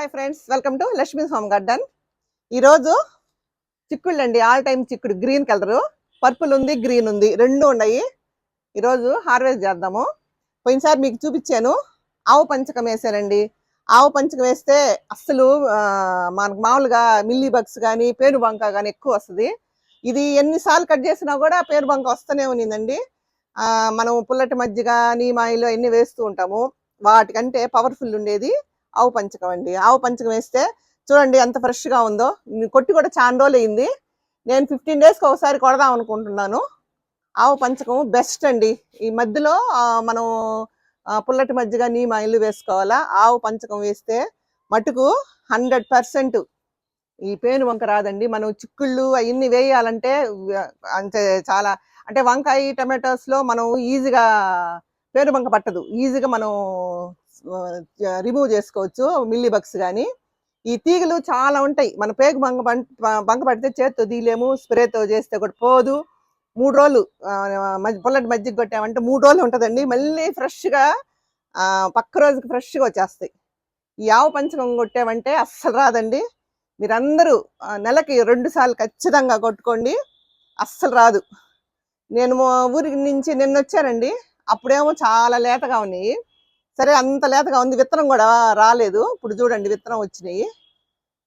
Hi friends welcome to Lakshmi's home garden ఈరోజు చిక్కుళ్ళు అండి ఆల్ టైమ్ చిక్కుడు గ్రీన్ కలరు పర్పుల్ ఉంది గ్రీన్ ఉంది రెండు ఉన్నాయి. ఈరోజు హార్వెస్ట్ చేద్దాము. పోయినసారి మీకు చూపించాను. ఆవు పంచకం వేసానండి. ఆవు పంచకం వేస్తే అస్సలు మనకు మామూలుగా మిల్లీ బగ్స్ కానీ పేను బంక కానీ ఎక్కువ వస్తుంది. ఇది ఎన్నిసార్లు కట్ చేసినా కూడా పేను బంక వస్తూనే ఉన్నిందండి. మనం పుల్లటి మజ్జిగ నీమాయిలు అన్ని వేస్తూ ఉంటాము. వాటికంటే పవర్ఫుల్ ఉండేది. ఆవు పంచకం అండి. ఆవు పంచకం వేస్తే చూడండి ఎంత ఫ్రెష్గా ఉందో. కొట్టి కూడా చాలా రోజులు అయింది. నేను ఫిఫ్టీన్ డేస్కి ఒకసారి కొడదాం అనుకుంటున్నాను. ఆవు పంచకం బెస్ట్ అండి. ఈ మధ్యలో మనం పుల్లటి మజ్జిగ నీమ ఇల్లు వేసుకోవాలా? ఆవు పంచకం వేస్తే మటుకు హండ్రెడ్ పర్సెంట్ ఈ పేను వంక రాదండి. మనం చిక్కుళ్ళు అవన్నీ వేయాలంటే అంతే అంటే చాలా అంటే వంకాయ టమాటోస్లో మనం ఈజీగా పేను బంక పట్టదు. ఈజీగా మనం రిమూవ్ చేసుకోవచ్చు మిల్లీ బగ్స్ కానీ ఈ తీగలు చాలా ఉంటాయి. మన పేగు బంక పం- బంక పడితే చేత్తో తీయలేము స్ప్రేతో చేస్తే కూడా పోదు. మూడు రోజులు పొల్లటి మజ్జి- మజ్జిగ కొట్టామంటే మూడు రోజులు ఉంటుందండి. మళ్ళీ ఫ్రెష్గా పక్క రోజుకి ఫ్రెష్గా వచ్చేస్తాయి. ఈ ఆవు పంచకం కొట్టామంటే అస్సలు రాదండి. మీరందరూ నెలకి రెండు సార్లు ఖచ్చితంగా కొట్టుకోండి. అస్సలు రాదు. నేను మా ఊరికి నుంచి నిన్న వచ్చానండి అప్పుడేమో చాలా లేతగా ఉన్నాయి. సరే అంత లేతగా ఉంది. విత్తనం కూడా రాలేదు. ఇప్పుడు చూడండి విత్తనం వచ్చినాయి.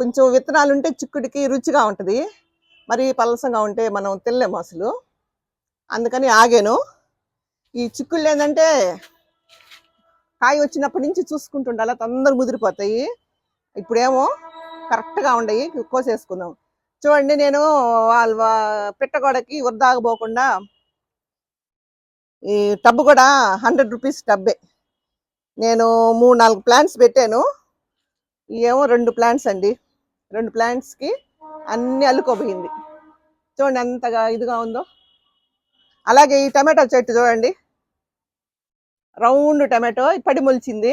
కొంచెం విత్తనాలు ఉంటే చిక్కుడికి రుచిగా ఉంటుంది. మరి పలసంగా ఉంటే మనం తినలేము అసలు. అందుకని ఆగాను. ఈ చిక్కుళ్ళు ఏంటంటే కాయ వచ్చినప్పటి నుంచి చూసుకుంటుండాలి తొందరగా ముదిరిపోతాయి. ఇప్పుడేమో కరెక్ట్గా ఉండయి కోసేసుకుందాం. చూడండి నేను వాళ్ళ పెట్టగోడకి వృద్దాగపోకుండా ఈ టబ్ కూడా హండ్రెడ్ రూపీస్ టబ్బే. నేను మూడు నాలుగు ప్లాంట్స్ పెట్టాను. ఏమో రెండు ప్లాంట్స్ అండి. రెండు ప్లాంట్స్కి అన్నీ అల్లుకోపోయింది చూడండి ఎంతగా ఇదిగా ఉందో. అలాగే ఈ టమాటో చెట్టు చూడండి. రౌండ్ టమాటో పడి మొలిచింది.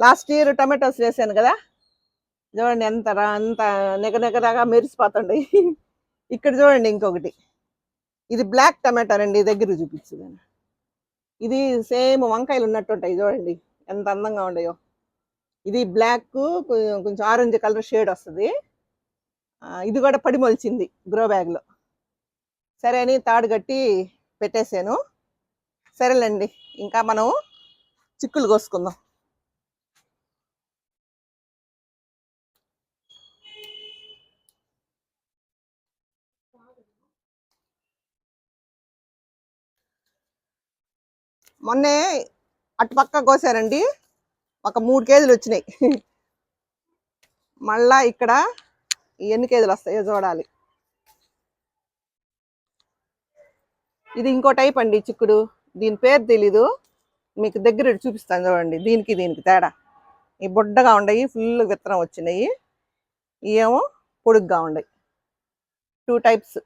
లాస్ట్ ఇయర్ టమాటోస్ వేసాను కదా. చూడండి ఎంత రా- అంత నెగనెగరాగా మెరిసిపోతుండే. ఇక్కడ చూడండి ఇంకొకటి. ఇది బ్లాక్ టమాటో అండి దగ్గర చూపించదాన్ని ఇది సేమ్ వంకాయలు ఉన్నట్టు ఉంటాయి చూడండి. ఎంత అందంగా ఉండయో. ఇది బ్లాక్ కొంచెం ఆరెంజ్ కలర్ షేడ్ వస్తుంది. ఇది కూడా పడి మొలిచింది గ్రో బ్యాగ్లో. సరే అని తాడు కట్టి పెట్టేశాను సరేలేండి ఇంకా మనం చిక్కులు కోసుకుందాం. మొన్నే అటు పక్క కోసానండి ఒక మూడు కేజీలు వచ్చినాయి. మళ్ళా ఇక్కడ ఎన్ని కేజీలు వస్తాయో చూడాలి. ఇది ఇంకో టైప్ అండి చిక్కుడు. దీని పేరు తెలీదు. మీకు దగ్గర చూపిస్తాను చూడండి. దీనికి దీనికి తేడా. ఈ బుడ్డగా ఉండయి ఫుల్ విత్తనం వచ్చినాయి. ఏమో పొడుగ్గా ఉండయి. టూ టైప్స్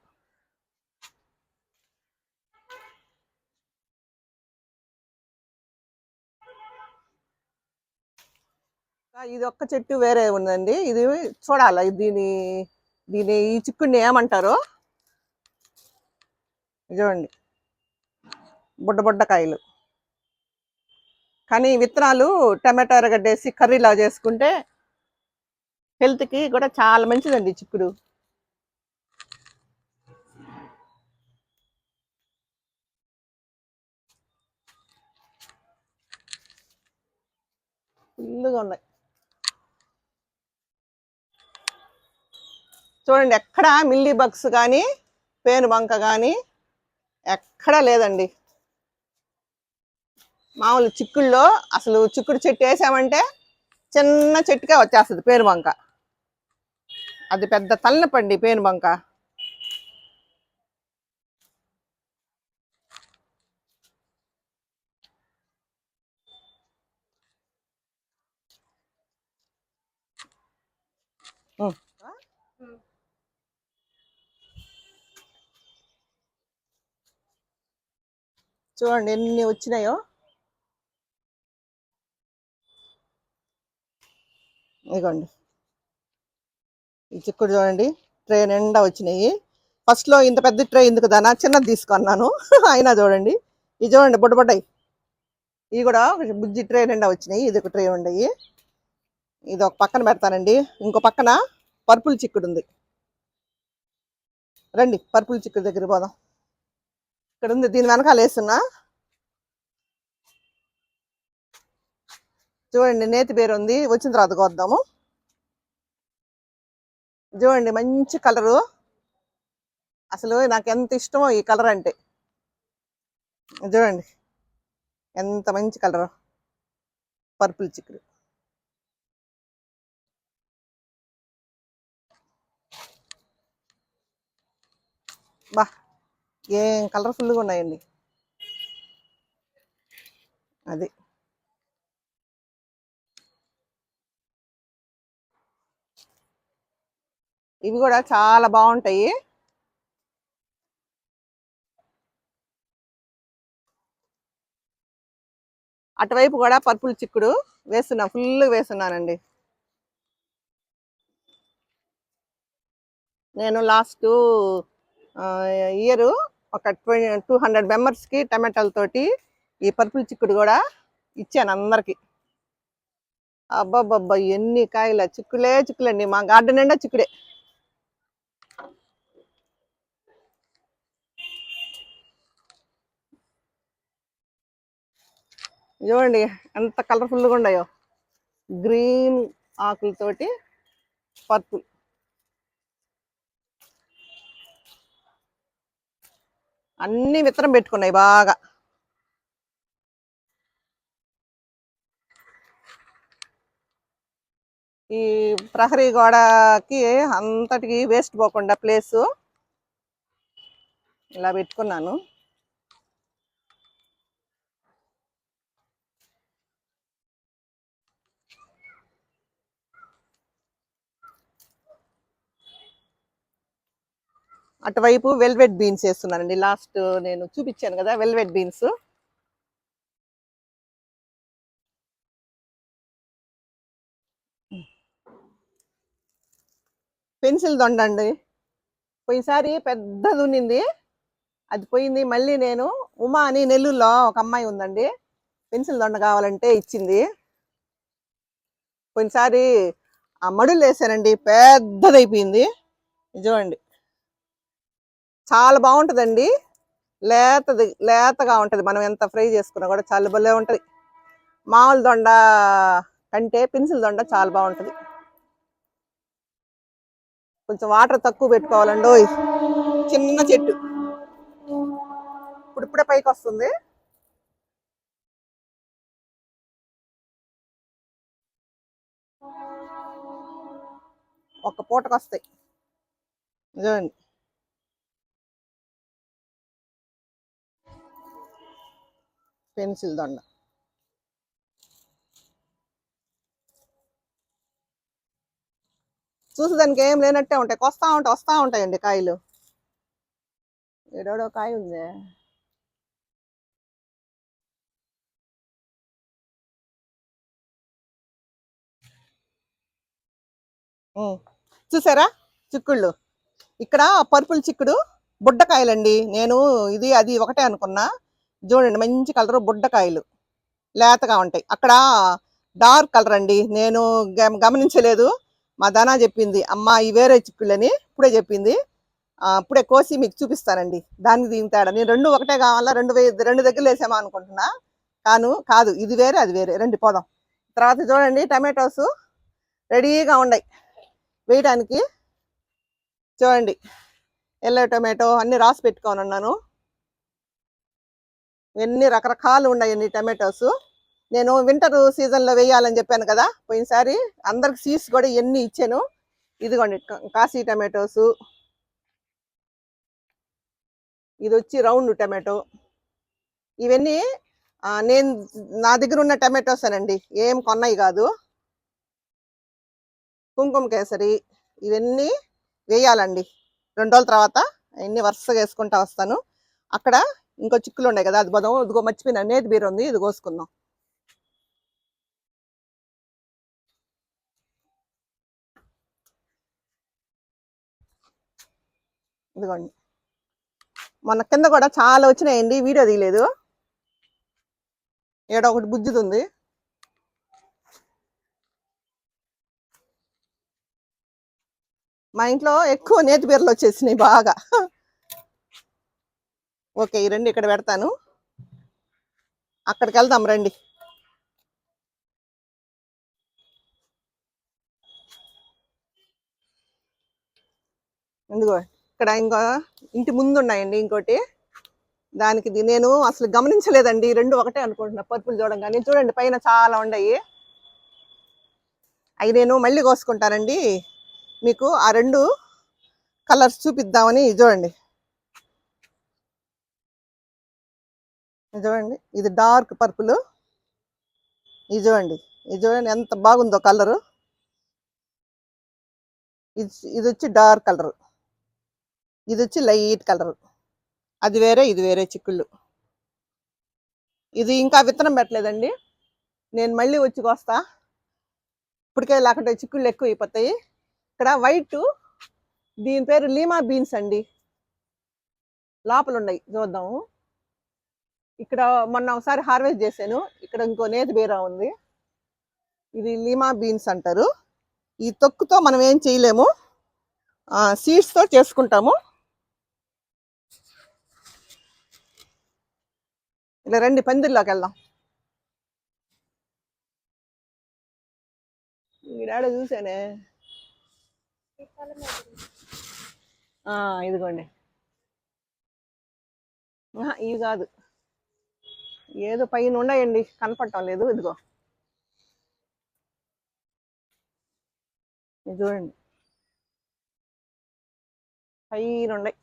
ఇది ఒక్క చెట్టు వేరే ఉందండి. ఇది చూడాలి దీని దీని ఈ చిక్కుడిని ఏమంటారో? చూడండి బుడ్డ బుడ్డకాయలు కానీ విత్తనాలు టమాటో ఎరగడ్డేసి కర్రీలా చేసుకుంటే హెల్త్కి కూడా చాలా మంచిదండి ఈ చిక్కుడు. ఫుల్గా ఉన్నాయి. చూడండి ఎక్కడ మిల్లీ బగ్స్ కానీ పేను బంక కానీ ఎక్కడా లేదండి. మామూలు చిక్కుల్లో అసలు చిక్కుడు చెట్టు వేసామంటే చిన్న చెట్టుకే వచ్చేస్తుంది పేను బంక. అది పెద్ద తలనపండి పేను చూడండి ఎన్ని వచ్చినాయో. ఇదిగోండి. ఈ చిక్కుడు చూడండి ట్రే నిండా వచ్చినాయి. ఫస్ట్లో ఇంత పెద్ద ట్రే ఎందుకు దానా? చిన్నది తీసుకున్నాను. అయినా చూడండి. ఇది చూడండి బుడ్డబుడ్డాయి ఇవి కూడా బుజ్జి ట్రే నిండా వచ్చినాయి. ఇది ఒక ట్రే ఉండయి ఇది ఒక పక్కన పెడతానండి. ఇంకో పక్కన పర్పుల్ చిక్కుడు ఉంది. రండి పర్పుల్ చిక్కుడు దగ్గర పోదాం. ఇక్కడ ఉంది దీని వెనకాల వేస్తున్నా. చూడండి నేతి పేరు ఉంది. వచ్చిన తర్వాత కొద్దాము. చూడండి మంచి కలరు. అసలు నాకు ఎంత ఇష్టమో ఈ కలర్ అంటే. చూడండి ఎంత మంచి కలర్. పర్పుల్ చిక్కుడు. బా. ఏం కలర్ఫుల్గా ఉన్నాయండి. అది. ఇవి కూడా చాలా బాగుంటాయి. అటువైపు కూడా పర్పుల్ చిక్కుడు వేస్తున్నా ఫుల్ వేస్తున్నానండి. నేను లాస్ట్ ఇయరు ఒక ట్వంటీ టూ హండ్రెడ్ మెంబర్స్కి టమాటాలతోటి ఈ పర్పుల్ చిక్కుడు కూడా ఇచ్చాను అందరికి. అబ్బాబ్బబ్బా ఎన్ని కాయల? చిక్కులే చిక్కులండి. మా గార్డెన్ నిండా చిక్కుడే. చూడండి ఎంత కలర్ఫుల్గా ఉన్నాయో. గ్రీన్ ఆకులతోటి పర్పుల్. అన్ని విత్తనం పెట్టుకున్నాయి బాగా. ఈ ప్రహరీ గోడకి అంతటికి వేస్ట్ పోకుండా ప్లేసు ఇలా పెట్టుకున్నాను. అటువైపు వెల్వెట్ బీన్స్ వేస్తున్నానండి. లాస్ట్ నేను చూపించాను కదా వెల్వెట్ బీన్స్. పెన్సిల్ దొండ అండి పోయినసారి పెద్దది ఉన్నింది. అది పోయింది. మళ్ళీ నేను ఉమా అని నెల్లూరులో ఒక అమ్మాయి ఉందండి. పెన్సిల్ దొండ కావాలంటే ఇచ్చింది. పోయినసారి ఆ మడులు వేసానండి. పెద్దదైపోయింది. నిజమండి చూడండి. చాలా బాగుంటుందండి. లేతది లేతగా ఉంటుంది. మనం ఎంత ఫ్రై చేసుకున్నా కూడా చాలా భలే ఉంటుంది. మామూలు దొండ కంటే పెన్సిల్ దొండ చాలా బాగుంటుంది. కొంచెం వాటర్ తక్కువ పెట్టుకోవాలండి. చిన్న చెట్టు. ఇప్పుడిప్పుడే పైకి వస్తుంది. ఒక పూటకు వస్తాయి నిజమండి పెన్సిల్ దొండ. చూసేదానికి ఏం లేనట్టే ఉంటాయి. కొస్తా ఉంటాయి వస్తా ఉంటాయండి కాయలు. ఏడోడో కాయ ఉంది. చూసారా? చిక్కుళ్ళు. ఇక్కడ పర్పుల్ చిక్కుడు బుడ్డకాయలండి. నేను ఇది అది ఒకటే అనుకున్నా. చూడండి మంచి కలర్ బుడ్డకాయలు లేతగా ఉంటాయి. అక్కడ డార్క్ కలర్ అండి. నేను గమనించలేదు. మా ధనా చెప్పింది అమ్మ ఈ వేరే చిక్కుళ్ళని ఇప్పుడే చెప్పింది. ఇప్పుడే కోసి మీకు చూపిస్తానండి. దానికి దీని తేడా. నేను రెండు ఒకటే కావాలా? రెండు వే- రెండు దగ్గర వేసామా అనుకుంటున్నా. కాను కాదు. ఇది వేరే అది వేరే. రండి పోదాం. తర్వాత చూడండి టమాటోస్ రెడీగా ఉన్నాయి. వేయడానికి చూడండి. ఎల్లో టొమాటో అన్ని రాసి పెట్టుకొని ఉన్నాను ఎన్ని రకరకాలు ఉన్నాయి అన్ని టమాటోస్? నేను వింటర్ సీజన్లో వేయాలని చెప్పాను కదా పోయినసారి అందరికి సీడ్స్ కూడా ఎన్ని ఇచ్చాను? ఇదిగోండి కాశీ టమాటోస్. ఇది వచ్చి రౌండ్ టమాటో. ఇవన్నీ నేను నా దగ్గర ఉన్న టమాటోస్ అనండి ఏం కొన్నాయి కాదు. కుంకుమ కేసరి ఇవన్నీ వేయాలండి. రెండు రోజుల తర్వాత అవన్నీ వరుసగా వేసుకుంటా వస్తాను. అక్కడ ఇంకో చిక్కులు ఉన్నాయి కదా అది పదం ఇదిగో మర్చిపోయినా నేతి బీర ఉంది ఇది కోసుకుందాం. ఇదిగోండి. మొన్న కింద కూడా చాలా వచ్చినాయండి వీడియో తీయలేదు. ఏడో ఒకటి బుజ్జిది ఉంది మా ఇంట్లో ఎక్కువ నేతి బీరలు వచ్చేసినాయి బాగా. ఓకే ఈ రెండు ఇక్కడ పెడతాను. అక్కడికి వెళ్దాం రండి. ఎందుకో ఇక్కడ ఇంకో ఇంటి ముందు ఉన్నాయండి ఇంకోటి. దానికి నేను అసలు గమనించలేదండి ఈ రెండు ఒకటే అనుకుంటున్నా పర్పుల్ చూడంగానే. చూడండి పైన చాలా ఉన్నాయి. అవి నేను మళ్ళీ కోసుకుంటానండి. మీకు ఆ రెండు కలర్స్ చూపిద్దామని చూడండి. ఇది చూడండి ఇది డార్క్ పర్పుల్. ఇది చూడండి ఇది చూడండి ఎంత బాగుందో కలరు. ఇది ఇది వచ్చి డార్క్ కలర్. ఇది వచ్చి లైట్ కలర్. అది వేరే ఇది వేరే చిక్కుళ్ళు. ఇది ఇంకా విత్తనం పెట్టలేదండి. నేను మళ్ళీ వచ్చి కోస్తా. ఇప్పటికే లేకుంటే చిక్కుళ్ళు ఎక్కువ అయిపోతాయి ఇక్కడ వైట్ దీని పేరు లీమా బీన్స్ అండి. లోపల ఉన్నాయి చూద్దాము. ఇక్కడ మొన్న ఒకసారి హార్వెస్ట్ చేశాను. ఇక్కడ ఇంకో నేతి బీర ఉంది. ఇది లీమా బీన్స్ అంటారు. ఈ తొక్కుతో మనం ఏం చేయలేము. సీడ్స్తో చేసుకుంటాము. ఇలా రండి పందిర్లోకి వెళ్దాం. ఈడాడ చూసానే. ఇదిగోండి. ఆహా, ఇవి కాదు. ఏదో పైన ఉన్నాయండి కనపడటం లేదు ఇదిగో. ఇది చూడండి. పైన ఉన్నాయి.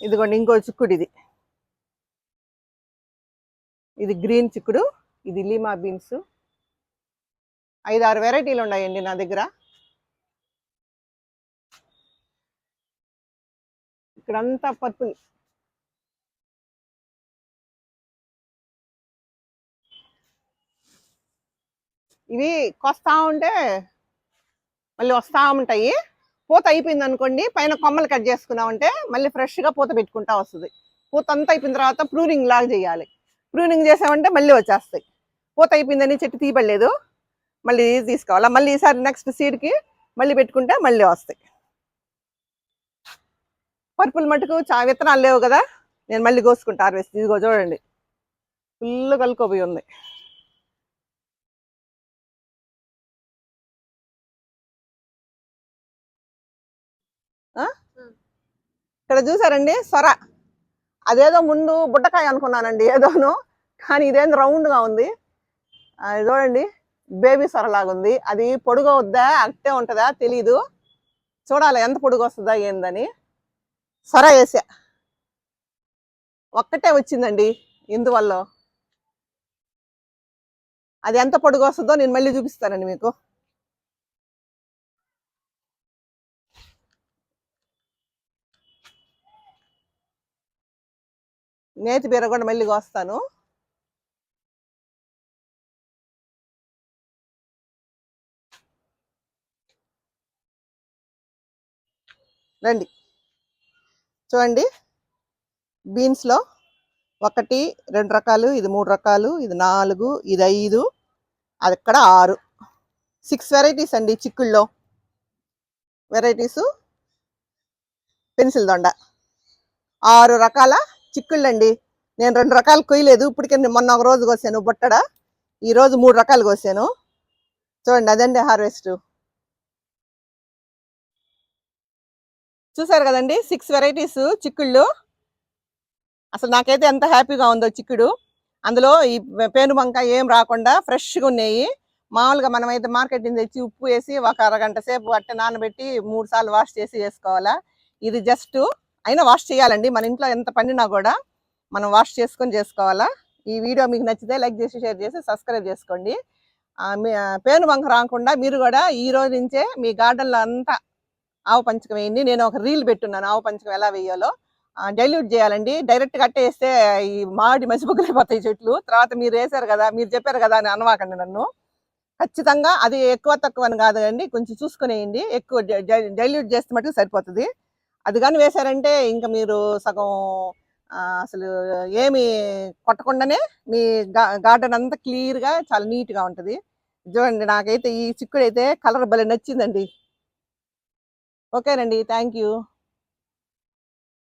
ఇదిగోండి ఇంకో చిక్కుడు ఇది. ఇది గ్రీన్ చిక్కుడు. ఇది లీమా బీన్స్. ఐదు ఆరు వెరైటీలు ఉన్నాయండి నా దగ్గర. ఇక్కడంతా పర్పుల్ ఇవి కొస్తా ఉంటే మళ్ళీ వస్తా ఉంటాయి. పూత అయిపోయింది అనుకోండి పైన కొమ్మలు కట్ చేసుకున్నామంటే మళ్ళీ ఫ్రెష్గా పూత పెట్టుకుంటా వస్తుంది. పూత అంతా అయిపోయిన తర్వాత ప్రూనింగ్ లాగా చేయాలి. ప్రూనింగ్ చేసామంటే మళ్ళీ వచ్చేస్తాయి. పూత అయిపోయిందని చెట్టు తీయబడలేదు. మళ్ళీ తీసుకోవాలా? మళ్ళీ ఈసారి నెక్స్ట్ సీడ్కి మళ్ళీ పెట్టుకుంటే మళ్ళీ వస్తాయి. పర్పుల్ మటుకు చా విత్తనాలు లేవు కదా? నేను మళ్ళీ కోసుకుంటా హార్వెస్ట్ ఇదిగో చూడండి. ఫుల్ కలుకోపోయి ఉంది. ఇక్కడ చూసారండి? సొర. అదేదో ముందు బుట్టకాయ అనుకున్నానండి ఏదోను. కానీ ఇదేం రౌండ్గా ఉంది. చూడండి బేబీ సొర లాగా ఉంది అది పొడుగు వద్దా అట్టే ఉంటుందా తెలీదు. చూడాలి ఎంత పొడుగు వస్తుందా ఏందని. సొర వేసా. ఒక్కటే వచ్చిందండి ఇందువల్ల. అది ఎంత పొడుగు వస్తుందో నేను మళ్ళీ చూపిస్తానండి మీకు. నేతి బీర కూడా మళ్ళీ కోస్తాను. రండి. చూడండి. బీన్స్లో ఒకటి రెండు రకాలు ఇది మూడు రకాలు ఇది నాలుగు ఇది ఐదు అది ఇక్కడ ఆరు. సిక్స్ వెరైటీస్ అండి చిక్కుల్లో. వెరైటీసు. పెన్సిల్ దొండ. ఆరు రకాల చిక్కుళ్ళండి. నేను రెండు రకాలు కొయ్యలేదు. ఇప్పటికే మొన్న ఒక రోజు కోసాను. బొట్టడ? ఈరోజు మూడు రకాలు కోసాను. చూడండి అదండి హార్వెస్ట్. చూసారు కదండి? సిక్స్ వెరైటీస్ చిక్కుళ్ళు. అసలు నాకైతే ఎంత హ్యాపీగా ఉందో చిక్కుడు. అందులో ఈ పేను బంక ఏం రాకుండా ఫ్రెష్గా ఉన్నాయి. మామూలుగా మనమైతే మార్కెట్ నుంచి తెచ్చి ఉప్పు వేసి ఒక అరగంట సేపు అట్ట నానబెట్టి మూడు సార్లు వాష్ చేసి వేసుకోవాలా. ఇది జస్ట్ అయినా వాష్ చేయాలండి. మన ఇంట్లో ఎంత పండినా కూడా మనం వాష్ చేసుకొని చేసుకోవాలా. ఈ వీడియో మీకు నచ్చితే లైక్ చేసి షేర్ చేసి సబ్స్క్రైబ్ చేసుకోండి. పేను వంక రాకుండా మీరు కూడా ఈ రోజు నుంచే మీ గార్డెన్లో అంతా ఆవు పంచకం వేయండి. నేను ఒక రీల్ పెట్టున్నాను. ఆవు పంచకం ఎలా వేయాలో. డైల్యూట్ చేయాలండి. డైరెక్ట్ కట్టే ఈ మాడి మసిబుగ్గులైపోతాయి చెట్లు. తర్వాత మీరు వేసారు కదా మీరు చెప్పారు కదా అని అనవాకండి నన్ను. ఖచ్చితంగా అది ఎక్కువ తక్కువ అని కాదు అండి కొంచెం చూసుకునేయండి. ఎక్కువ డైల్యూట్ చేస్తే మటుకు సరిపోతుంది. అది కానీ వేశారంటే ఇంకా మీరు సగం అసలు ఏమి కొట్టకుండానే మీ గార్డెన్ అంతా క్లియర్గా చాలా నీట్గా చూడండి నాకైతే ఈ చిక్కుడు అయితే కలర్ భలే నచ్చిందండి. ఓకేనండి థ్యాంక్ యూ